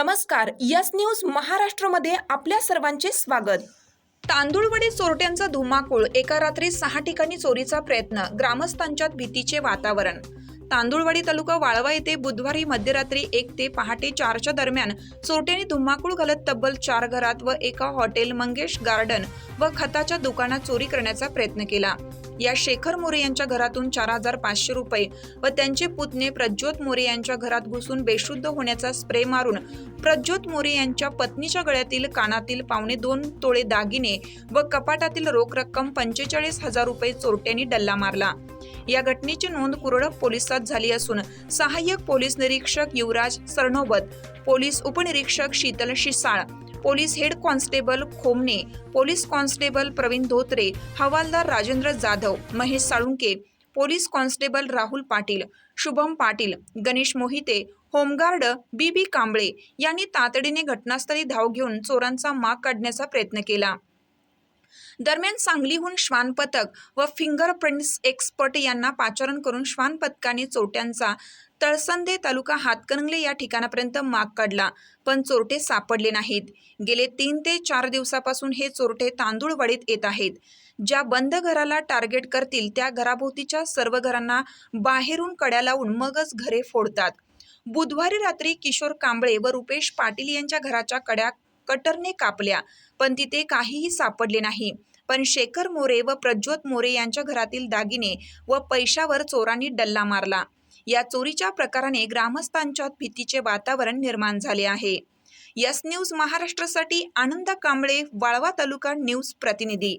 नमस्कार yes news महाराष्ट्रमध्ये आपल्या सर्वांचे स्वागत. तांदूळवडी चोरट्यांचा धुमाकूळ एका रात्री सहा ठिकाणी चोरीचा प्रयत्न ग्रामस्थांच्यात भीतीचे वातावरण. तांदूळवाडी तालुका वाळवा येथे बुधवारी मध्यरात्री एक ते पहाटे चारच्या दरम्यान चोरट्यांनी धुमाकूळ घालत तब्बल चार घरात व एका हॉटेल मंगेश गार्डन व खताच्या दुकानात चोरी करण्याचा प्रयत्न केला. या शेखर मोरे यांच्या घरातून चार हजार पाचशे रुपये व त्यांचे पुतणे प्रज्योत मोरे यांच्या घरात घुसून बेशुद्ध होण्याचा स्प्रे मारून प्रज्योत मोरे यांच्या पत्नीच्या गळ्यातील कानातील पावणे दोन तोळे दागिने व कपाटातील रोख रक्कम पंचेचाळीस हजार रुपये चोरट्यांनी डल्ला मारला. या घटनेची नोंद कुरडप पोलिसात झाली असून सहाय्यक पोलीस निरीक्षक युवराज सरनोबत पोलीस उपनिरीक्षक Sheetal Shisal police head constable Khomne police constable Pravin Dhotre हवालदार Rajendra Jadhav Mahesh Salunke police constable Rahul Patil Shubham Patil Ganesh Mohite home guard B B Kamble यांनी तातडीने घटनास्थळी धाव घेऊन चोरांचा माग काढण्याचा प्रयत्न केला. दरम्यान सांगलीहून श्वान पथक व फिंगरप्रिंट्स एक्सपर्ट यांना पाचारण करून श्वान पथकाने चोरट्यांचा तळसंदे तालुका हातकणंगले या ठिकाणापर्यंत माग काढला पण चोरटे सापडले नाहीत. गेले तीन ते चार दिवसापासून हे चोरटे तांदूळवाडीत येत आहेत. ज्या बंद घराला टार्गेट करतील त्या घराभोवतीच्या सर्व घरांना बाहेरून कड्या लावून मगच घरे फोडतात. बुधवारी रात्री किशोर कांबळे व रुपेश पाटील यांच्या घराच्या कड्या कटरने कापल्या पण तिथे काहीही सापडले नाही. पण शेखर मोरे व प्रज्योत मोरे यांच्या घरातील दागिने व पैशावर चोरांनी डल्ला मारला. या चोरीच्या प्रकाराने ग्रामस्थांच्यात भीतीचे वातावरण निर्माण झाले आहे. यस न्यूज महाराष्ट्रासाठी आनंद कांबळे वाळवा तालुका न्यूज प्रतिनिधी.